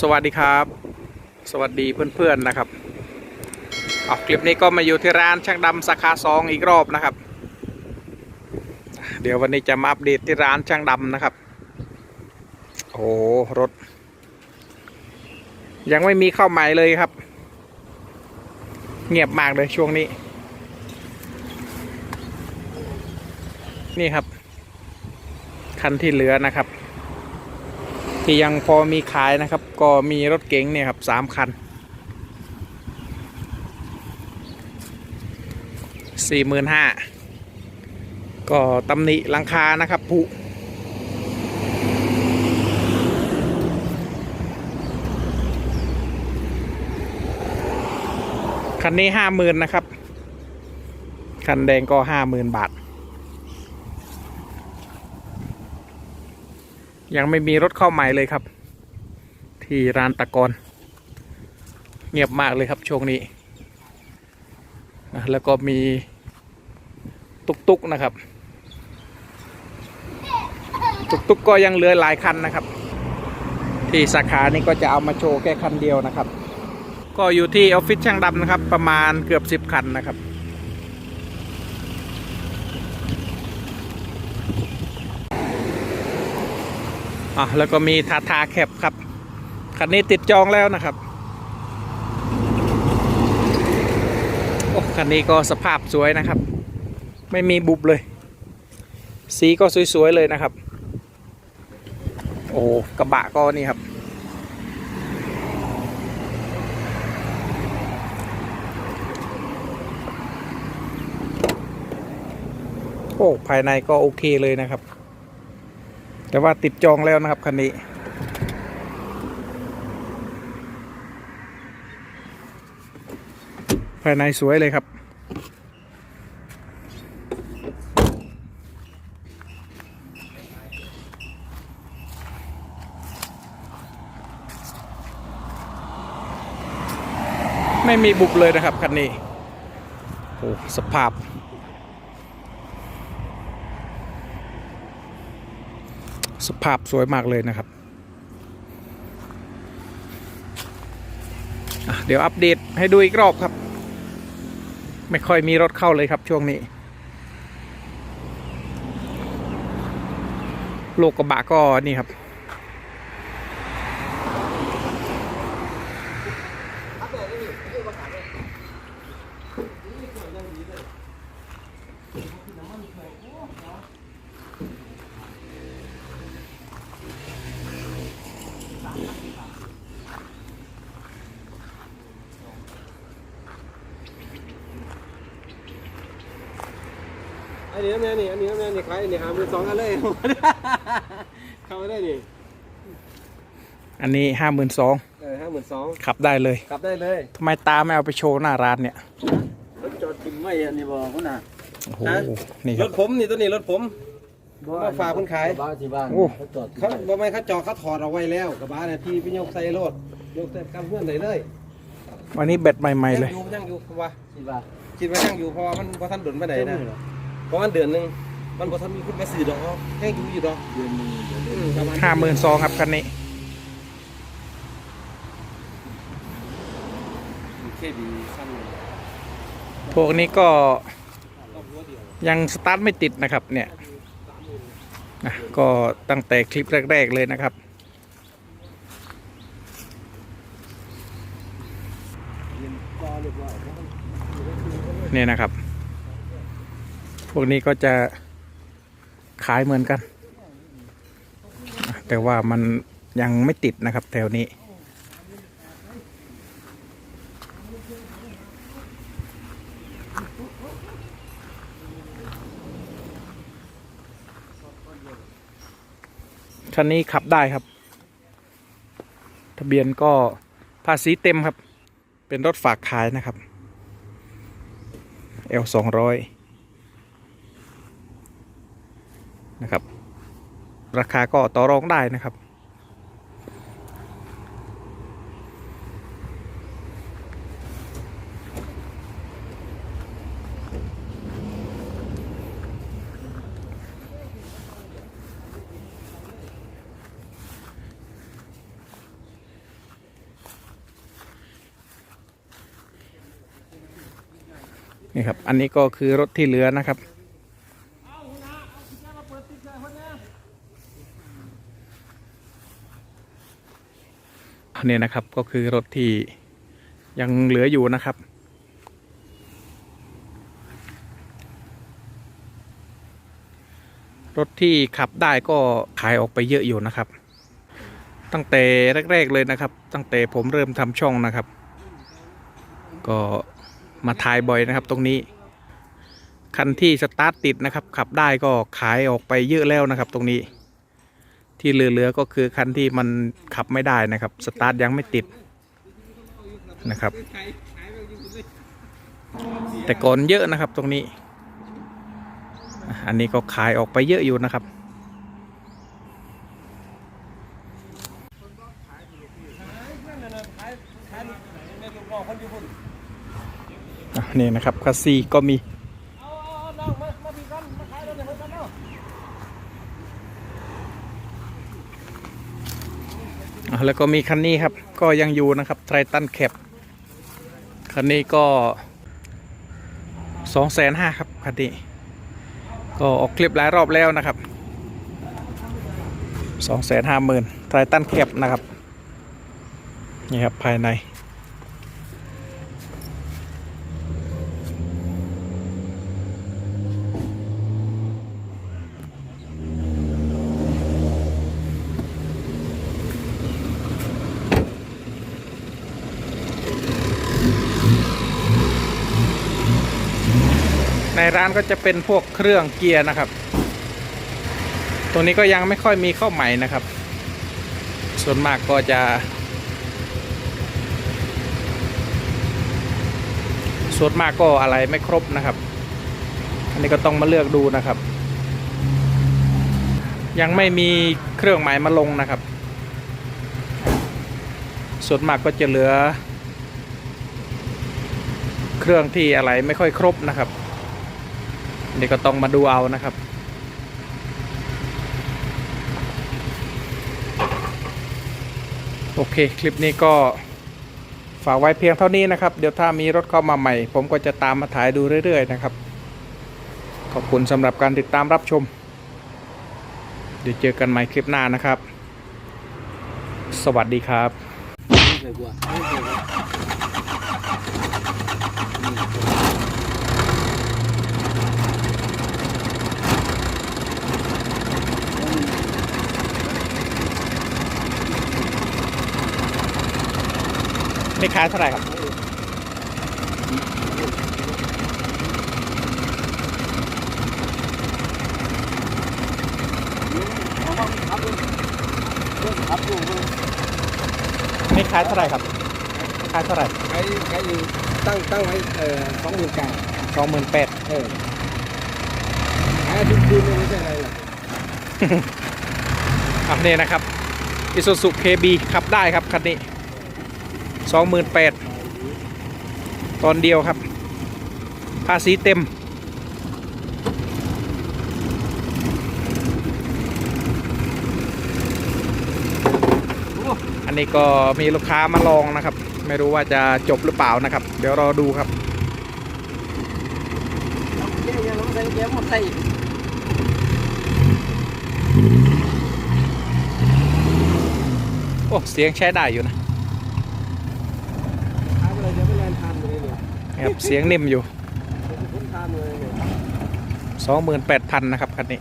สวัสดีครับ สวัสดีเพื่อนๆนะครับเอาคลิปนี้ก็มาอยู่ที่ร้านช่างดำสาขาสองอีกรอบนะครับ เดี๋ยววันนี้จะมาอัปเดตที่ร้านช่างดำนะครับโอ้รถ ยังไม่มีเข้าใหม่เลยครับ เงียบมากเลยช่วงนี้ นี่ครับ คันที่เหลือนะครับ ที่ยังพอมีขายนะครับ ก็มีรถเก๋งเนี่ยครับสามคันสี่หมื่นห้าก็ตำหนิหลังคานะครับผุคันนี้ห้าหมื่นนะครับ คันแดงก็ห้าหมื่นบาท ยังไม่มีรถเข้าใหม่เลยครับ ที่ร้านตะกอนเงียบมากเลยครับช่วงนี้นะแล้วก็มีตุกตุกๆนะครับ ตุกตุกๆก็ยังเหลือหลายคันนะครับ ที่สาขานี้ก็จะเอามาโชว์แค่คันเดียวนะครับ ก็อยู่ที่ออฟฟิศช่างดำนะครับ ประมาณเกือบสิบคันนะครับ อะแล้วก็มีทาทาแคปครับ คันนี้ติดจองแล้วนะครับโอ้คันนี้ก็สภาพสวยนะครับ ไม่มีบุบเลย สีก็สวยๆเลยนะครับ โอ้กระบะก็นี่ครับโอ้ภายในก็โอเคเลยนะครับ แต่ว่าติดจองแล้วนะครับคันนี้ ภายในสวยเลยครับ ไม่มีบุบเลยนะครับคันนี้โอ้สภาพ สภาพสวยมากเลยนะครับ เดี๋ยวอัปเดตให้ดูอีกรอบครับ ไม่ค่อยมีรถเข้าเลยครับช่วงนี้ โลกกระบะก็นี่ครับ อันนี้น้ำแน่นี่อันนี้น้ำแน่นี่ขายอันนี้หามือสองกันเลยเข้ามาได้นี่อันนี้ห้าหมื่นสองเออห้าหมื่นสองขับได้เลยกลับได้เลยทำไมตาไม่เอาไปโชว์หน้าร้านเนี่ยรถจอดกินไม่อันนี้บอกคุณน่ะโอ้โหฮะนี่ครรับถผมนี่ตัวนี้รถผมมาฝากคนขายบ้านที่บ้านโอ้เขาจอดที่เขาบ้านบอกไม่เขาจอดเขาถอดเอาไว้แล้วกระบะเนี่ยพี่พี่ยกใส่รถยกใส่กำเพื่อนใส่เลยวันนี้แบตใหม่ๆเลยงอยู่ยังอยู่เพราะว่าที่บ้านคิดว่ายังอยู่เพราะว่ามันพอท่านดุนไปไหนนะ เพราะมันเดือนหนึงมันพอท่านมีคุณมาสื่อดอกยังอยู่อยู่ดอกเดือนหนึงเดือนหอืนึ่งมประมาณห้าหมื่นสองครับคันนี้แค่ดีสั้นเลยพวกนี้ก็ยังสตาร์ทไม่ติดนะครับเนี่ยนะก็ตั้งแต่คลิปแรก ๆ เลยนะครับ เนี่ยนะครับพ พวกนี้ก็จะขายเหมือนกัน แต่ว่ามันยังไม่ติดนะครับแถวนี้ คันนี้ขับได้ครับ ทะเบียนก็ภาษีเต็มครับ เป็นรถฝากขายนะครับ L 2 0 0 นะครับ ราคาก็ต่อรองได้นะครับ นี่ครับ อันนี้ก็คือรถที่เหลือนะครับ อันนี้นะครับก็คือรถที่ยังเหลืออยู่นะครับ รถที่ขับได้ก็ขายออกไปเยอะอยู่นะครับ ตั้งแต่แรก ๆเลยนะครับ ตั้งแต่ผมเริ่มทำช่องนะครับ ก็มาถ่ายบ่อยนะครับตรงนี้ คันที่สตาร์ทติดนะครับ ขับได้ก็ขายออกไปเยอะแล้วนะครับตรงนี้ ที่เหลือๆก็คือคันที่มันขับไม่ได้นะครับ สตาร์ทยังไม่ติดนะครับ แต่ก่อนเยอะนะครับตรงนี้ อันนี้ก็ขายออกไปเยอะอยู่นะครับ นี่นะครับคัสซีก็มี อะ แล้วก็มีคันนี้ครับ ก็ยังอยู่นะครับไทตันแคปคันนี้ก็สองแสนห้าครับคันนี้ ก็ออกคลิปหลายรอบแล้วนะครับสองแสนห้าหมื่นไทตันแคปนะครับ นี่ครับภายใน ร้านก็จะเป็นพวกเครื่องเกียร์นะครับ ตัวนี้ก็ยังไม่ค่อยมีเข้าใหม่นะครับ ส่วนมากก็จะส่วนมากก็อะไรไม่ครบนะครับ อันนี้ก็ต้องมาเลือกดูนะครับ ยังไม่มีเครื่องหมายมาลงนะครับ ส่วนมากก็จะเหลือ เครื่องที่อะไรไม่ค่อยครบนะครับ นี่ก็ต้องมาดูเอานะครับโอเค คลิปนี้ก็ฝากไว้เพียงเท่านี้นะครับ เดี๋ยวถ้ามีรถเข้ามาใหม่ ผมก็จะตามมาถ่ายดูเรื่อย ๆ นะครับ ขอบคุณสำหรับการติดตามรับชม เดี๋ยวเจอกันใหม่คลิปหน้านะครับ สวัสดีครับไม่เคยกลัวไม่เคยกลัว นี่ขายเท่าไหร่ครับครับดูนี่ขายเท่าไหร่ครับขายเท่าไหร่ใครใครอยู่ตั้งตั้งไว้เอ่อสองหมื่นเก้าสองหมื่นแปดเออขายอาทิตย์คืนนึงไม่ใช่อะไรหรอกอะนี่นะครับ i s u z u KB ขับได้ครับคันนี้ สองหมื่นแปดตอนเดียวครับ ภาษีเต็ม อันนี้ก็มีลูกค้ามาลองนะครับ ไม่รู้ว่าจะจบหรือเปล่านะครับ เดี๋ยวรอดูครับโอ้ เสียงใช้ได้อยู่นะ ขายไปเลยเดี๋ยวไปแลนทานเลยเนี่ย นะ ครับเสียงนิ่มอยู่เดี๋ยวไปพ้นทานเลยเนี่ยสองหมื่นแปดพันนะครับคันนี้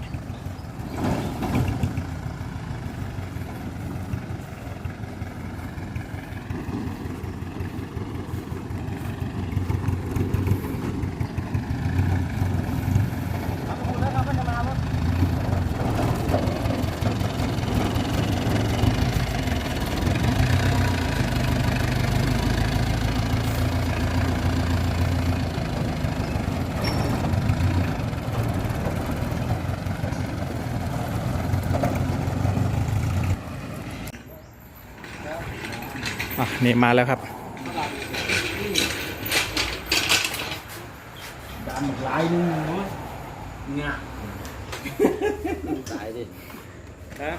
แล้วเขาก็จะมาแล้ว อะ นี่มาแล้วครับดำลายนึงเนาะงะตายดิฮะ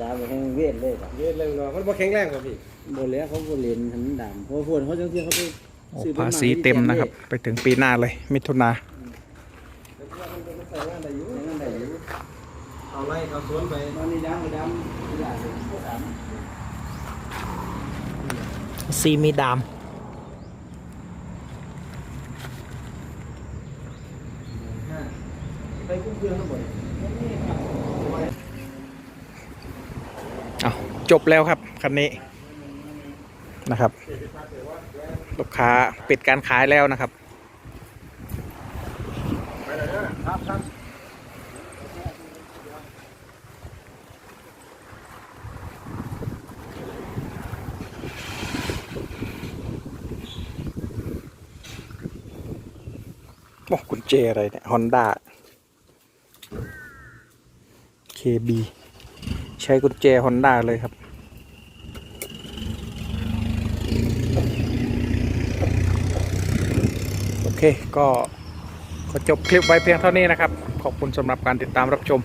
ดามไปแห้งเวทเลยป่ะเยอะเลยเนาะมันบ่แข็งแรงกว่าพี่หมดแล้วเขาก็เรียนหันดามเพราะพวกเขาจังที่เขาไปโอ้ภาษีเต็มนะครับ ไปถึงปีหน้าเลย มิถุนาใส่งานได้อยู่งานได้อยู่เอาไล่เอาสวนไปมันนี่ดำดำไม่ได้เลย ซีมีดามเองทั้งหมดเอาจบแล้วครับ คันนี้นะครับ ลูกค้าปิดการขายแล้วนะครับ โอ้กุญแจอะไรเนี่ย Honda KB ใช้กุญแจฮอนด้าเลยครับโอเคก็ขอจบคลิปไว้เพียงเท่านี้นะครับ ขอบคุณสำหรับการติดตามรับชม